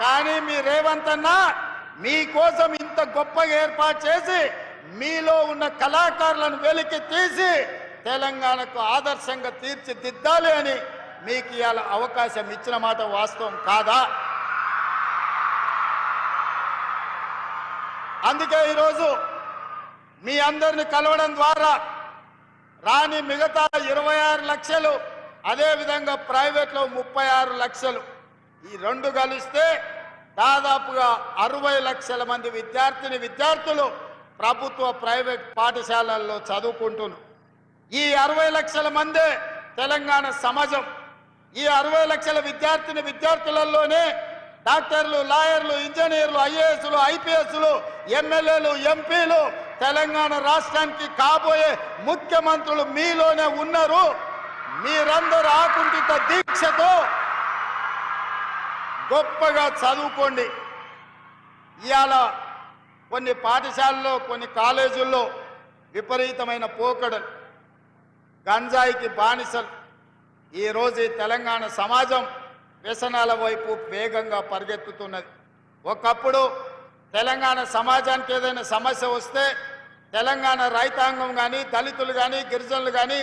కానీ మీ రేవంత్ అన్న మీకోసం ఇంత గొప్పగా ఏర్పాటు చేసి మీలో ఉన్న కళాకారులను వెలికి తీసి తెలంగాణకు ఆదర్శంగా తీర్చిదిద్దాలి అని మీకు ఇవాళ అవకాశం ఇచ్చిన మాట వాస్తవం కాదా? అందుకే ఈరోజు మీ అందరిని కలవడం ద్వారా రాని మిగతా ఇరవై ఆరు లక్షలు అదేవిధంగా ప్రైవేట్లో ముప్పై ఆరు లక్షలు ఈ రెండు కలిస్తే దాదాపుగా అరవై లక్షల మంది విద్యార్థిని విద్యార్థులు ప్రభుత్వ ప్రైవేట్ పాఠశాలల్లో చదువుకుంటున్నారు. ఈ అరవై లక్షల మందే తెలంగాణ సమాజం. ఈ అరవై లక్షల విద్యార్థిని విద్యార్థులలోనే డాక్టర్లు లాయర్లు ఇంజనీర్లు ఐఏఎస్లు ఐపీఎస్లు ఎమ్మెల్యేలు ఎంపీలు తెలంగాణ రాష్ట్రానికి కాబోయే ముఖ్యమంత్రులు మీలోనే ఉన్నారు. మీరందరూ ఆకుంఠిత దీక్షతో గొప్పగా చదువుకోండి. ఇవాళ కొన్ని పాఠశాలల్లో కొన్ని కాలేజీల్లో విపరీతమైన పోకడలు గంజాయికి బానిసలు. ఈరోజు తెలంగాణ సమాజం వ్యసనాల వైపు వేగంగా పరిగెత్తుతున్నది. ఒకప్పుడు తెలంగాణ సమాజానికి ఏదైనా సమస్య వస్తే తెలంగాణ రైతాంగం కానీ దళితులు కానీ గిరిజనులు కానీ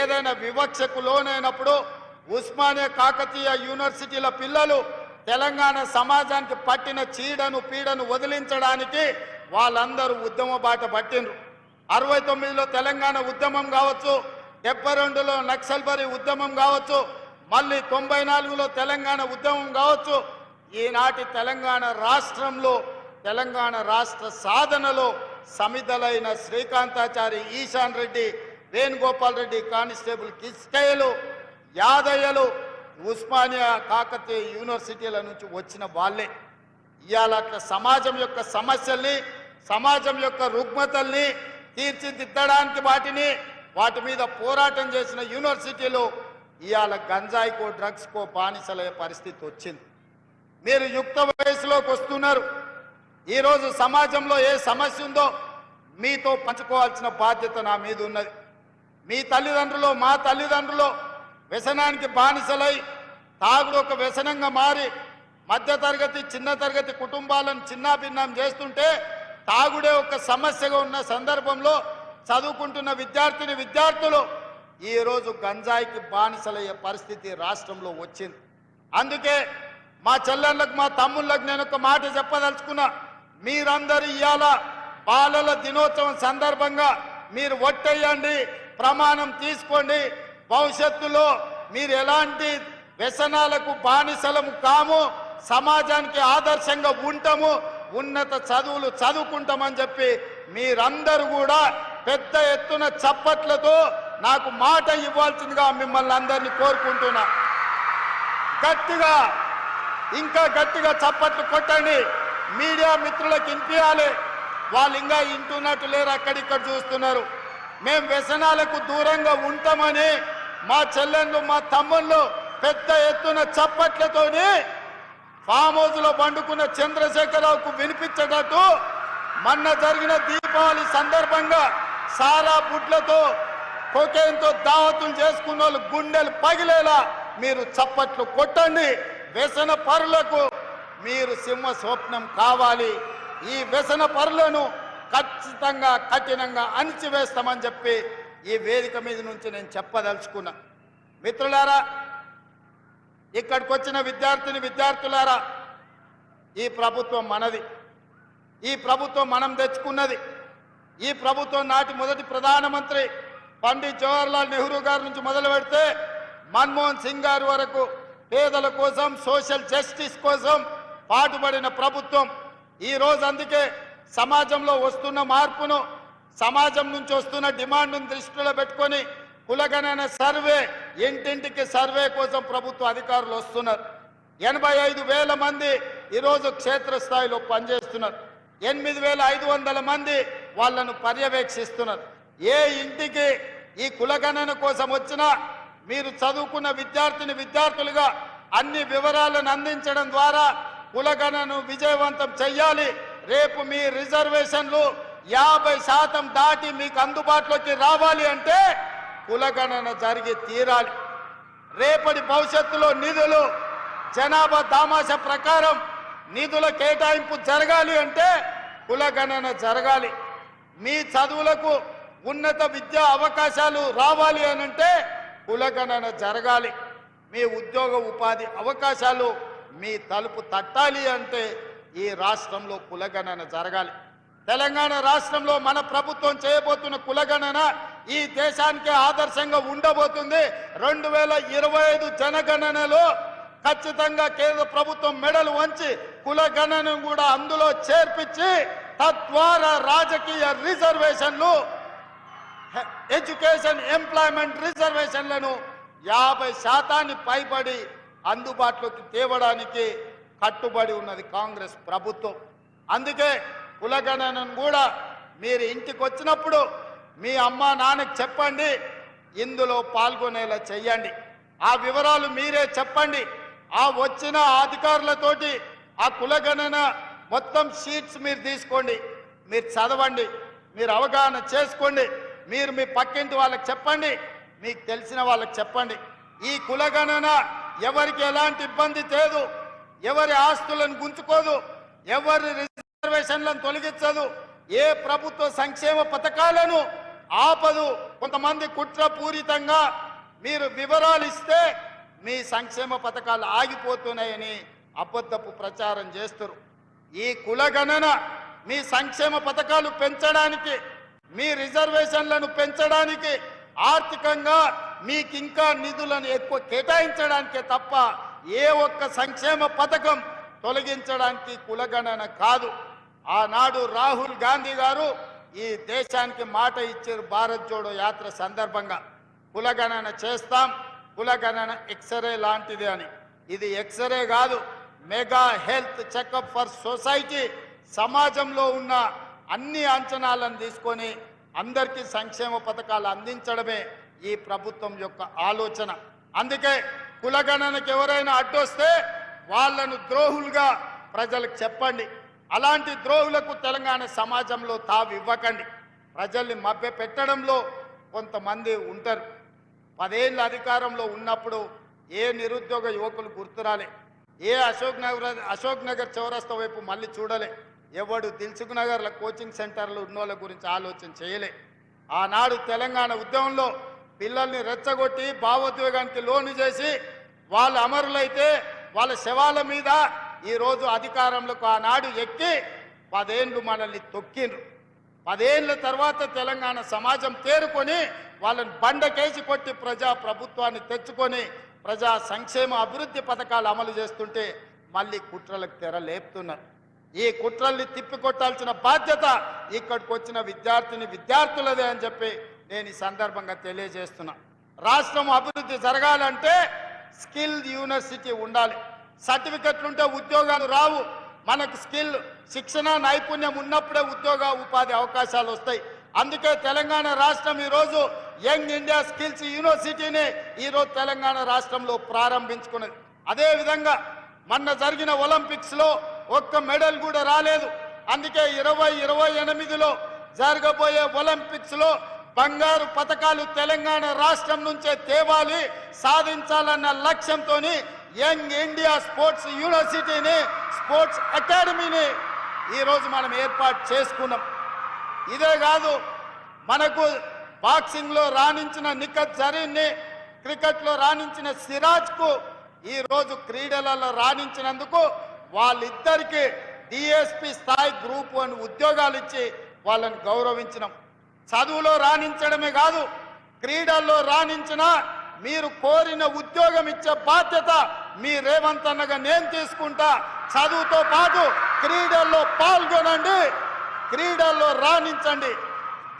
ఏదైనా వివక్షకు లోనైనప్పుడు ఉస్మానియా కాకతీయ యూనివర్సిటీల పిల్లలు తెలంగాణ సమాజానికి పట్టిన చీడను పీడను వదిలించడానికి వాళ్ళందరూ ఉద్యమ బాట పట్టిండ్రు. అరవై తొమ్మిదిలో తెలంగాణ ఉద్యమం కావచ్చు డెబ్బై రెండులో నక్సల్బరి ఉద్యమం కావచ్చు మళ్ళీ తొంభై నాలుగులో తెలంగాణ ఉద్యమం కావచ్చు. ఈనాటి తెలంగాణ రాష్ట్రంలో తెలంగాణ రాష్ట్ర సాధనలో సమిధలైన శ్రీకాంతాచారి ఈశాన్ రెడ్డి వేణుగోపాల్ రెడ్డి కానిస్టేబుల్ కిస్కయ్యలు యాదయ్యలు ఉస్మానియా కాకతీయ యూనివర్సిటీల నుంచి వచ్చిన వాళ్ళే. ఇవాళ అట్లా సమాజం యొక్క సమస్యల్ని సమాజం యొక్క రుగ్మతల్ని తీర్చిదిద్దడానికి వాటిని వాటి మీద పోరాటం చేసిన యూనివర్సిటీలు ఇవాళ గంజాయికో డ్రగ్స్కో బానిసలయ్యే పరిస్థితి వచ్చింది. మీరు యుక్త వయసులోకి వస్తున్నారు. ఈరోజు సమాజంలో ఏ సమస్య ఉందో మీతో పంచుకోవాల్సిన బాధ్యత నా మీద ఉన్నది. మీ తల్లిదండ్రులు మా తల్లిదండ్రులు వ్యసనానికి బానిసలై తాగుడు ఒక వ్యసనంగా మారి మధ్యతరగతి చిన్న తరగతి కుటుంబాలను చిన్నాభిన్నం చేస్తుంటే తాగుడే ఒక సమస్యగా ఉన్న సందర్భంలో చదువుకుంటున్న విద్యార్థిని విద్యార్థులు ఈరోజు గంజాయికి బానిసలయ్యే పరిస్థితి రాష్ట్రంలో వచ్చింది. అందుకే మా చెల్లెళ్ళకు మా తమ్ముళ్ళకు నేను ఒక మాట చెప్పదలుచుకున్నా. మీరందరూ ఇవాళ బాలల దినోత్సవం సందర్భంగా మీరు ఒట్టేయండి ప్రమాణం తీసుకోండి. భవిష్యత్తులో మీరు ఎలాంటి వ్యసనాలకు బానిసలము కాము సమాజానికి ఆదర్శంగా ఉంటాము ఉన్నత చదువులు చదువుకుంటామని చెప్పి మీరందరూ కూడా పెద్ద ఎత్తున చప్పట్లతో నాకు మాట ఇవ్వాల్సిందిగా మిమ్మల్ని అందరినీ కోరుకుంటున్నా. గట్టిగా ఇంకా గట్టిగా చప్పట్లు కొట్టండి. మీడియా మిత్రులకు వినిపించాలి వాళ్ళు ఇంకా ఇంటున్నట్టు లేరు అక్కడిక్కడ చూస్తున్నారు. మేము వ్యసనాలకు దూరంగా ఉంటామని మా చెల్లెళ్ళు మా తమ్ముళ్ళు పెద్ద ఎత్తున చప్పట్లతోని ఫామ్ హౌస్లో పండుకున్న చంద్రశేఖరరావుకు వినిపించేటట్టు మొన్న జరిగిన దీపావళి సందర్భంగా సారా బుడ్లతో కొకేన్తో దావతులు చేసుకున్న వాళ్ళు గుండెలు పగిలేలా మీరు చప్పట్లు కొట్టండి. వ్యసన పరులకు మీరు సింహ స్వప్నం కావాలి. ఈ వ్యసన పరులను ఖచ్చితంగా కఠినంగా అణిచివేస్తామని చెప్పి ఈ వేదిక మీద నుంచి నేను చెప్పదలుచుకున్నా. మిత్రులారా ఇక్కడికి వచ్చిన విద్యార్థిని విద్యార్థులారా ఈ ప్రభుత్వం మనది. ఈ ప్రభుత్వం మనం తెచ్చుకున్నది. ఈ ప్రభుత్వం నాటి మొదటి ప్రధానమంత్రి పండిత్ జవహర్లాల్ నెహ్రూ గారి నుంచి మొదలు పెడితే మన్మోహన్ సింగ్ గారి వరకు పేదల కోసం సోషల్ జస్టిస్ కోసం పాటుపడిన ప్రభుత్వం. ఈ రోజు అందుకే సమాజంలో వస్తున్న మార్పును సమాజం నుంచి వస్తున్న డిమాండ్ను దృష్టిలో పెట్టుకొని కులగణన సర్వే ఇంటింటికి సర్వే కోసం ప్రభుత్వ అధికారులు వస్తున్నారు. ఎనభై ఐదు వేల మంది ఈరోజు క్షేత్రస్థాయిలో పనిచేస్తున్నారు. ఎనిమిది వేల ఐదు వందల మంది వాళ్ళను పర్యవేక్షిస్తున్నారు. ఏ ఇంటికి ఈ కులగణన కోసం వచ్చినా మీరు చదువుకున్న విద్యార్థిని విద్యార్థులుగా అన్ని వివరాలను అందించడం ద్వారా కులగణను విజయవంతం చెయ్యాలి. రేపు మీ రిజర్వేషన్లు యాభై శాతం దాటి మీకు అందుబాటులోకి రావాలి అంటే కులగణన జరిగి తీరాలి. రేపటి భవిష్యత్తులో నిధులు జనాభా దామాష ప్రకారం నిధుల కేటాయింపు జరగాలి అంటే కులగణన జరగాలి. మీ చదువులకు ఉన్నత విద్యా అవకాశాలు రావాలి అని అంటే కులగణన జరగాలి. మీ ఉద్యోగ ఉపాధి అవకాశాలు మీ తలుపు తట్టాలి అంటే ఈ రాష్ట్రంలో కులగణన జరగాలి. తెలంగాణ రాష్ట్రంలో మన ప్రభుత్వం చేయబోతున్న కులగణన ఈ దేశానికి ఆదర్శంగా ఉండబోతుంది రెండు వేల ఇరవై ఐదు జనగణనలో ఖచ్చితంగా కేంద్ర ప్రభుత్వం మెడలు వంచి కులగణను కూడా అందులో చేర్పించి తద్వారా రాజకీయ రిజర్వేషన్లు ఎడ్యుకేషన్ ఎంప్లాయ్మెంట్ రిజర్వేషన్లను యాభై శాతాన్ని పైబడి అందుబాటులోకి తేవడానికి కట్టుబడి ఉన్నది కాంగ్రెస్ ప్రభుత్వం. అందుకే కులగణనను కూడా మీరు ఇంటికి వచ్చినప్పుడు మీ అమ్మ నాన్నకి చెప్పండి ఇందులో పాల్గొనేలా చెయ్యండి. ఆ వివరాలు మీరే చెప్పండి. ఆ వచ్చిన అధికారులతోటి ఆ కులగణన మొత్తం షీట్స్ మీరు తీసుకోండి. మీరు చదవండి మీరు అవగాహన చేసుకోండి. మీరు మీ పక్కింటి వాళ్ళకి చెప్పండి మీకు తెలిసిన వాళ్ళకి చెప్పండి. ఈ కులగణన ఎవరికి ఎలాంటి ఇబ్బంది తేదు ఎవరి ఆస్తులను గుంజుకోదు ఎవరి రిజర్వేషన్లను తొలగించదు ఏ ప్రభుత్వ సంక్షేమ పథకాలను ఆపదు. కొంతమంది కుట్రపూరితంగా మీరు వివరాలు ఇస్తే మీ సంక్షేమ పథకాలు ఆగిపోతున్నాయని అబద్ధపు ప్రచారం చేస్తారు. ఈ కులగణన మీ సంక్షేమ పథకాలు పెంచడానికి మీ రిజర్వేషన్లను పెంచడానికి ఆర్థికంగా మీకు ఇంకా నిధులను ఎక్కువ కేటాయించడానికే తప్ప ఏ ఒక్క సంక్షేమ పథకం తొలగించడానికి కులగణన కాదు. ఆనాడు రాహుల్ గాంధీ గారు ఈ దేశానికి మాట ఇచ్చారు భారత్ జోడో యాత్ర సందర్భంగా. కులగణన చేస్తాం కులగణన ఎక్స్రే లాంటిది అని. ఇది ఎక్స్రే కాదు mega health checkup for society. సమాజంలో ఉన్న అన్ని అంచనాలను తీసుకొని అందరికీ సంక్షేమ పథకాలు అందించడమే ఈ ప్రభుత్వం యొక్క ఆలోచన. అందుకే కులగణనకి ఎవరైనా అడ్డొస్తే వాళ్ళను ద్రోహులుగా ప్రజలకు చెప్పండి. అలాంటి ద్రోహులకు తెలంగాణ సమాజంలో తావు ఇవ్వకండి ప్రజల్ని మభ్య పెట్టడంలో కొంతమంది ఉంటారు. పదేళ్ళ అధికారంలో ఉన్నప్పుడు ఏ నిరుద్యోగ యువకులు గుర్తురాలే ఏ అశోక్ నగర్ అశోక్ నగర్ చౌరస్తా వైపు మళ్ళీ చూడలే. ఎవడు దిల్సుఖ్ నగర్ల కోచింగ్ సెంటర్లు ఉన్నోళ్ళ గురించి ఆలోచన చేయలే. ఆనాడు తెలంగాణ ఉద్యమంలో పిల్లల్ని రెచ్చగొట్టి భావోద్వేగానికి లోను చేసి వాళ్ళు అమరులైతే వాళ్ళ శవాల మీద ఈరోజు అధికారంలోకి ఆనాడు ఎక్కి పదేండ్లు మనల్ని తొక్కిండ్రు. పదేళ్ళ తర్వాత తెలంగాణ సమాజం తేరుకొని వాళ్ళని బండకేసి కొట్టి ప్రజా ప్రభుత్వాన్ని తెచ్చుకొని ప్రజా సంక్షేమ అభివృద్ధి పథకాలు అమలు చేస్తుంటే మళ్ళీ కుట్రలకు తెర లేపుతున్నారు. ఈ కుట్రల్ని తిప్పికొట్టాల్సిన బాధ్యత ఇక్కడికి వచ్చిన విద్యార్థిని విద్యార్థులదే అని చెప్పి నేను ఈ సందర్భంగా తెలియజేస్తున్నా. రాష్ట్రం అభివృద్ధి జరగాలంటే స్కిల్ యూనివర్సిటీ ఉండాలి. సర్టిఫికెట్లు ఉంటే ఉద్యోగాలు రావు. మనకు స్కిల్ శిక్షణ నైపుణ్యం ఉన్నప్పుడే ఉద్యోగ ఉపాధి అవకాశాలు వస్తాయి. అందుకే తెలంగాణ రాష్ట్రం ఈరోజు యంగ్ ఇండియా స్కిల్స్ యూనివర్సిటీని ఈరోజు తెలంగాణ రాష్ట్రంలో ప్రారంభించుకున్నది. అదేవిధంగా మొన్న జరిగిన ఒలింపిక్స్లో ఒక్క మెడల్ కూడా రాలేదు. అందుకే ఇరవై ఇరవై ఎనిమిదిలో జరగబోయే ఒలింపిక్స్లో బంగారు పథకాలు తెలంగాణ రాష్ట్రం నుంచే తేవాలి సాధించాలన్న లక్ష్యంతో యంగ్ ఇండియా స్పోర్ట్స్ యూనివర్సిటీని స్పోర్ట్స్ అకాడమీని ఈరోజు మనం ఏర్పాటు చేసుకున్నాం. ఇదే కాదు మనకు బాక్సింగ్లో రాణించిన నిఖత్ జరీన్ని క్రికెట్లో రాణించిన సిరాజ్కు ఈరోజు క్రీడలలో రాణించినందుకు వాళ్ళిద్దరికీ డిఎస్పి స్థాయి గ్రూప్ అని ఉద్యోగాలు ఇచ్చి వాళ్ళని గౌరవించినాం. చదువులో రాణించడమే కాదు క్రీడల్లో రాణించిన మీరు కోరిన ఉద్యోగం ఇచ్చే బాధ్యత మీ రేవంత్ అన్నగా నేను తీసుకుంటా. చదువుతో పాటు క్రీడల్లో పాల్గొనండి. క్రీడల్లో రాణించండి.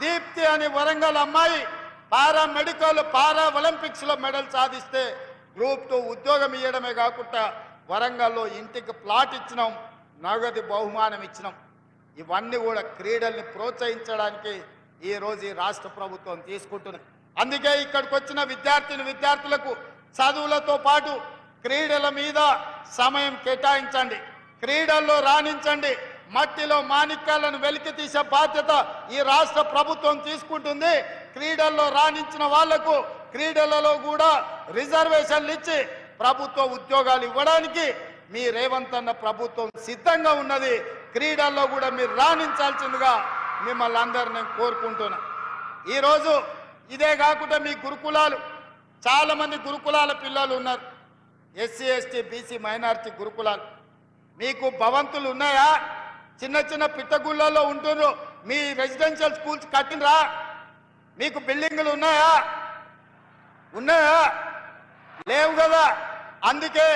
దీప్తి అని వరంగల్ అమ్మాయి పారా మెడికల్ పారా ఒలింపిక్స్లో మెడల్ సాధిస్తే గ్రూప్ టూ ఉద్యోగం ఇవ్వడమే కాకుండా వరంగల్లో ఇంటికి ప్లాట్ ఇచ్చినాం నగదు బహుమానం ఇచ్చినాం. ఇవన్నీ కూడా క్రీడల్ని ప్రోత్సహించడానికి ఈ ఈ రాష్ట్ర ప్రభుత్వం తీసుకుంటున్నది అందుకే ఇక్కడికి వచ్చిన విద్యార్థిని విద్యార్థులకు చదువులతో పాటు క్రీడల మీద సమయం కేటాయించండి. క్రీడల్లో రాణించండి. మట్టిలో మాణిక్యాలను వెలికి తీసే బాధ్యత ఈ రాష్ట్ర ప్రభుత్వం తీసుకుంటుంది. క్రీడల్లో రాణించిన వాళ్ళకు క్రీడలలో కూడా రిజర్వేషన్లు ఇచ్చి ప్రభుత్వ ఉద్యోగాలు ఇవ్వడానికి మీ రేవంత్ అన్న ప్రభుత్వం సిద్ధంగా ఉన్నది. క్రీడల్లో కూడా మీరు రాణించాల్సిందిగా మిమ్మల్ని అందరు నేను కోరుకుంటున్నా. ఈరోజు ఇదే కాకుండా మీ గురుకులాలు చాలామంది గురుకులాల పిల్లలు ఉన్నారు. ఎస్సీ ఎస్టీ బీసీ మైనారిటీ గురుకులాలు. మీకు భవంతులు ఉన్నాయా? చిన్న చిన్న పిట్టగుళ్ళల్లో ఉంటున్నారు. మీ రెసిడెన్షియల్ స్కూల్స్ కట్టినరా? మీకు బిల్డింగులు ఉన్నాయా? ఉన్నాయా? లేవు కదా. అందుకే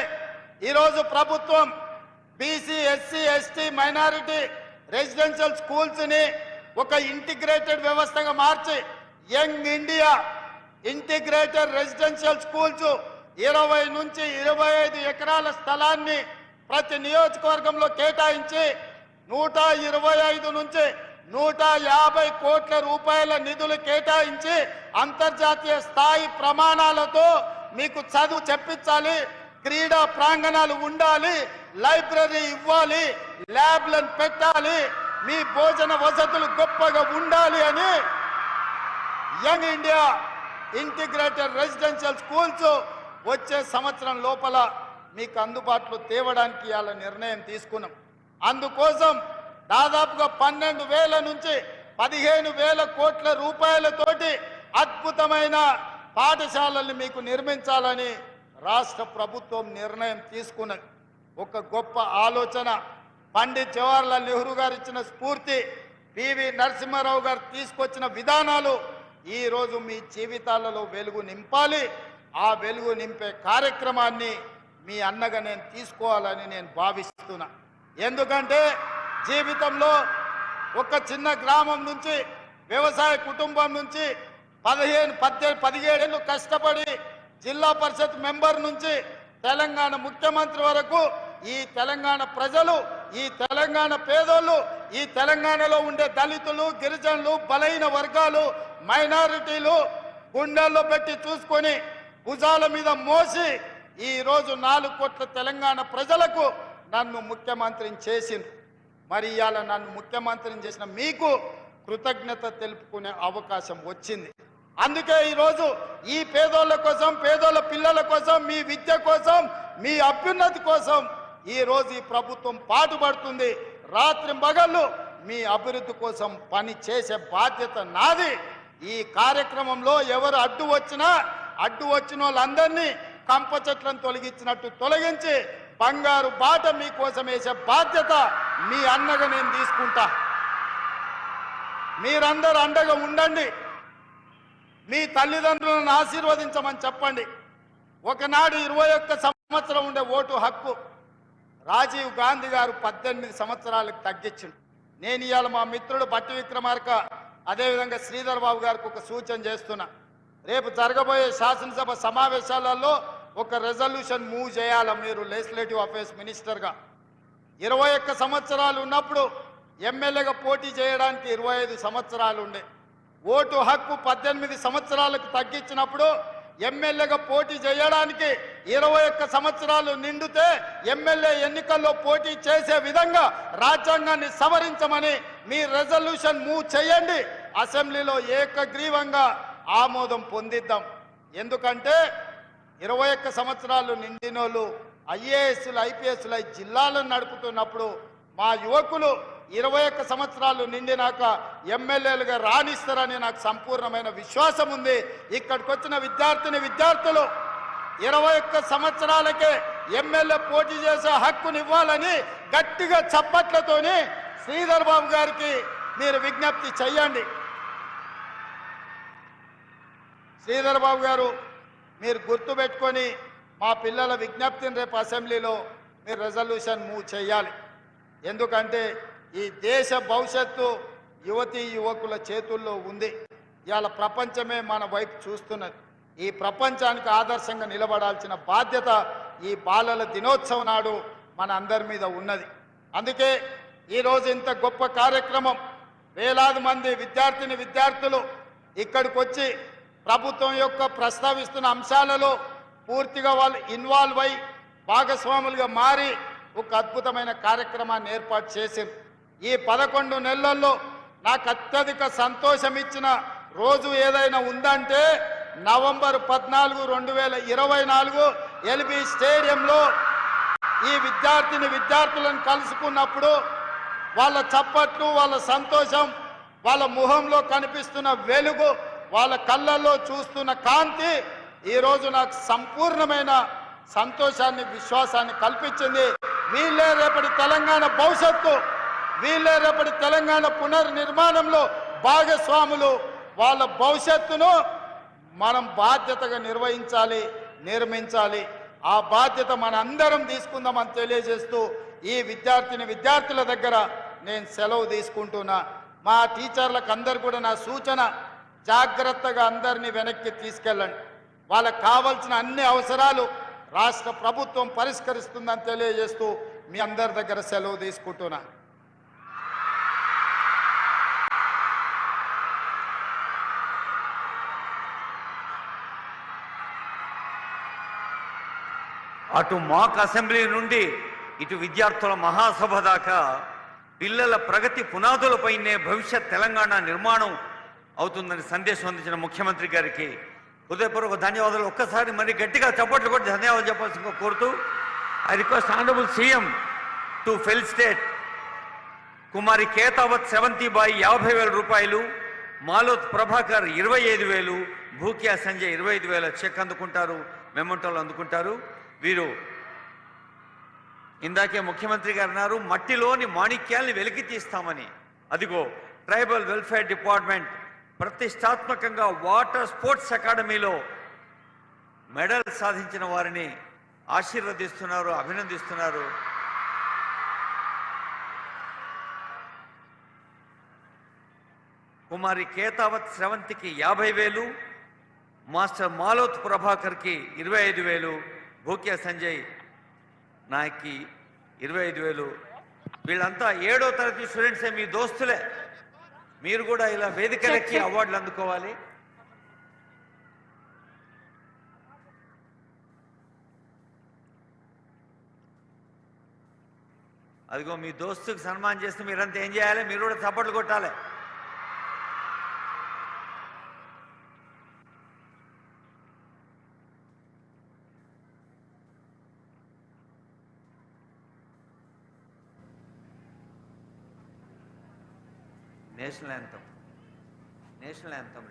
ఈరోజు ప్రభుత్వం BC SC ST minority residential స్కూల్స్ని ఒక ఇంటిగ్రేటెడ్ వ్యవస్థగా మార్చి young India integrated residential schools ఇరవై నుంచి ఇరవై ఐదు ఎకరాల స్థలాన్ని ప్రతి నియోజకవర్గంలో కేటాయించి నూట ఇరవై ఐదు నుంచి నూట యాభై కోట్ల రూపాయల నిధులు కేటాయించి అంతర్జాతీయ స్థాయి ప్రమాణాలతో మీకు చదువు చెప్పించాలి క్రీడా ప్రాంగణాలు ఉండాలి లైబ్రరీ ఇవ్వాలి ల్యాబ్లను పెట్టాలి మీ భోజన వసతులు గొప్పగా ఉండాలి అని young India integrated residential schools వచ్చే సంవత్సరం లోపల మీకు అందుబాటులో తేవడానికి ఇవాళ నిర్ణయం తీసుకున్నాం. అందుకోసం దాదాపుగా పన్నెండు వేల నుంచి పదిహేను వేల కోట్ల రూపాయలతోటి అద్భుతమైన పాఠశాలల్ని మీకు నిర్మించాలని రాష్ట్ర ప్రభుత్వం నిర్ణయం తీసుకున్నది. ఒక గొప్ప ఆలోచన. పండిత్ జవహర్లాల్ నెహ్రూ గారు ఇచ్చిన స్ఫూర్తి పివి నరసింహారావు గారు తీసుకొచ్చిన విధానాలు ఈరోజు మీ జీవితాలలో వెలుగు నింపాలి. ఆ వెలుగు నింపే కార్యక్రమాన్ని మీ అన్నగా నేను తీసుకోవాలని నేను భావిస్తున్నా. ఎందుకంటే జీవితంలో ఒక చిన్న గ్రామం నుంచి వ్యవసాయ కుటుంబం నుంచి పదిహేను పద్దెనిమిది పదిహేడేళ్ళు కష్టపడి జిల్లా పరిషత్ మెంబర్ నుంచి తెలంగాణ ముఖ్యమంత్రి వరకు ఈ తెలంగాణ ప్రజలు ఈ తెలంగాణ పేదోళ్ళు ఈ తెలంగాణలో ఉండే దళితులు గిరిజనులు బలైన వర్గాలు మైనారిటీలు గుండెల్లో పెట్టి చూసుకొని భుజాల మీద మోసి ఈ రోజు నాలుగు కోట్ల తెలంగాణ ప్రజలకు నన్ను ముఖ్యమంత్రిని చేసింది మరి ఇవాళ నన్ను ముఖ్యమంత్రిని చేసిన మీకు కృతజ్ఞత తెలుపుకునే అవకాశం వచ్చింది. అందుకే ఈరోజు ఈ పేదోళ్ళ కోసం పేదోళ్ళ పిల్లల కోసం మీ విద్య కోసం మీ అభ్యున్నతి కోసం ఈరోజు ఈ ప్రభుత్వం పాటుపడుతుంది. రాత్రి మగళ్ళు మీ అభివృద్ధి కోసం పని చేసే బాధ్యత నాది. ఈ కార్యక్రమంలో ఎవరు అడ్డు వచ్చినా అడ్డు వచ్చిన వాళ్ళందరినీ కంప చెట్లను తొలగించినట్టు తొలగించి బంగారు బాట మీకోసం వేసే బాధ్యత మీ అన్నగా నేను తీసుకుంటా. మీరందరూ అండగా ఉండండి. మీ తల్లిదండ్రులను ఆశీర్వదించమని చెప్పండి. ఒకనాడు ఇరవై ఒక్క సంవత్సరం ఉండే ఓటు హక్కు రాజీవ్ గాంధీ గారు పద్దెనిమిది సంవత్సరాలకు తగ్గించిండు. నేను ఇవాళ మా మిత్రుడు బట్టి విక్రమార్క అదేవిధంగా శ్రీధర్ బాబు గారికి ఒక సూచన చేస్తున్నా. రేపు జరగబోయే శాసనసభ సమావేశాలలో ఒక రెజల్యూషన్ మూవ్ చేయాలి మీరు లెజిస్లేటివ్ అఫేర్స్ మినిస్టర్గా ఇరవై ఒక్క సంవత్సరాలు ఉన్నప్పుడు ఎమ్మెల్యేగా పోటీ చేయడానికి ఇరవై ఐదు సంవత్సరాలు ఉండే. ఓటు హక్కు పద్దెనిమిది సంవత్సరాలకు తగ్గించినప్పుడు ఎమ్మెల్యేగా పోటీ చేయడానికి ఇరవై ఒక్క సంవత్సరాలు నిండితే ఎమ్మెల్యే ఎన్నికల్లో పోటీ చేసే విధంగా రాజ్యాంగాన్ని సవరించమని మీ రెజల్యూషన్ మూవ్ చేయండి. అసెంబ్లీలో ఏకగ్రీవంగా ఆమోదం పొందిద్దాం. ఎందుకంటే ఇరవై ఒక్క సంవత్సరాలు నిండినోళ్ళు ఐఏఎస్లు ఐపీఎస్లు జిల్లాలను నడుపుతున్నప్పుడు మా యువకులు ఇరవై ఒక్క సంవత్సరాలు నిండినాక ఎమ్మెల్యేలుగా రాణిస్తారని నాకు సంపూర్ణమైన విశ్వాసం ఉంది. ఇక్కడికి వచ్చిన విద్యార్థిని విద్యార్థులు ఇరవై ఒక్క సంవత్సరాలకే ఎమ్మెల్యే పోటీ చేసే హక్కునివ్వాలని గట్టిగా చప్పట్లతోని శ్రీధర్ బాబు గారికి మీరు విజ్ఞప్తి చెయ్యండి శ్రీధర్ బాబు గారు మీరు గుర్తుపెట్టుకొని మా పిల్లల విజ్ఞప్తిని రేపు అసెంబ్లీలో మీరు రెజల్యూషన్ మూవ్ చేయాలి. ఎందుకంటే ఈ దేశ భవిష్యత్తు యువతి యువకుల చేతుల్లో ఉంది. ఇవాళ ప్రపంచమే మన వైపు చూస్తున్నది. ఈ ప్రపంచానికి ఆదర్శంగా నిలబడాల్సిన బాధ్యత ఈ బాలల దినోత్సవం నాడు మన అందరి మీద ఉన్నది. అందుకే ఈరోజు ఇంత గొప్ప కార్యక్రమం వేలాది మంది విద్యార్థిని విద్యార్థులు ఇక్కడికి వచ్చి ప్రభుత్వం యొక్క ప్రస్తావిస్తున్న అంశాలలో పూర్తిగా వాళ్ళు ఇన్వాల్వ్ అయి భాగస్వాములుగా మారి ఒక అద్భుతమైన కార్యక్రమాన్ని ఏర్పాటు చేసింది ఈ పదకొండు నెలల్లో నాకు అత్యధిక సంతోషం ఇచ్చిన రోజు ఏదైనా ఉందంటే నవంబర్ పద్నాలుగు రెండు వేల ఇరవై నాలుగు ఎల్బీ స్టేడియంలో ఈ విద్యార్థిని విద్యార్థులను కలుసుకున్నప్పుడు వాళ్ళ చప్పట్లు వాళ్ళ సంతోషం వాళ్ళ ముఖంలో కనిపిస్తున్న వెలుగు వాళ్ళ కళ్ళల్లో చూస్తున్న కాంతి ఈరోజు నాకు సంపూర్ణమైన సంతోషాన్ని విశ్వాసాన్ని కల్పించింది. వీళ్ళే రేపటి తెలంగాణ భవిష్యత్తు. వీళ్ళే రేపటి తెలంగాణ పునర్నిర్మాణంలో భాగస్వాములు. వాళ్ళ భవిష్యత్తును మనం బాధ్యతగా నిర్వహించాలి నిర్మించాలి. ఆ బాధ్యత మన అందరం తీసుకుందామని తెలియజేస్తూ ఈ విద్యార్థిని విద్యార్థుల దగ్గర నేను సెలవు తీసుకుంటున్నా. మా టీచర్లకు అందరు కూడా నా సూచన జాగ్రత్తగా అందరినీ వెనక్కి తీసుకెళ్ళండి. వాళ్ళకి కావాల్సిన అన్ని అవసరాలు రాష్ట్ర ప్రభుత్వం పరిష్కరిస్తుందని తెలియజేస్తూ మీ అందరి దగ్గర సెలవు తీసుకుంటున్నా. అటు మాక్ అసెంబ్లీ నుండి ఇటు విద్యార్థుల మహాసభ దాకా పిల్లల ప్రగతి పునాదులపైనే భవిష్యత్ తెలంగాణ నిర్మాణం అవుతుందని సందేశం అందించిన ముఖ్యమంత్రి గారికి హృదయపూర్వక ధన్యవాదాలు. ఒక్కసారి మరి గట్టిగా చప్పట్లు కొట్టి ధన్యవాదాలు చెప్పాల్సి కోరుతూ I request honourable CM to fell state. Kumari Ketavath Sevanthi Bai యాభై వేల రూపాయలు మాలోత్ ప్రభాకర్ ఇరవై ఐదు వేలు భూకియా సంజయ్ ఇరవై ఐదు వేల చెక్ అందుకుంటారు మెమంటోలు అందుకుంటారు. వీరు ఇందాకే ముఖ్యమంత్రి గారు అన్నారు మట్టిలోని మాణిక్యాల్ని వెలికి తీస్తామని. అదిగో ట్రైబల్ వెల్ఫేర్ డిపార్ట్మెంట్ ప్రతిష్టాత్మకంగా వాటర్ స్పోర్ట్స్ అకాడమీలో మెడల్ సాధించిన వారిని ఆశీర్వదిస్తున్నారు అభినందిస్తున్నారు. కుమారి కేతావత్ స్రవంతికి యాభై వేలు మాస్టర్ మాలోత్ ప్రభాకర్కి ఇరవై ఐదు వేలు భూక్యా సంజయ్ నాయక్కి ఇరవై ఐదు వేలు. వీళ్ళంతా ఏడో తరగతి స్టూడెంట్సే మీ దోస్తులే. మీరు కూడా ఇలా వేదికలెక్కి అవార్డులు అందుకోవాలి. అదిగో మీ దోస్తుకి సన్మానం చేస్తే మీరంతా ఏం చేయాలి? మీరు కూడా చప్పట్లు కొట్టాలి. National anthem national anthem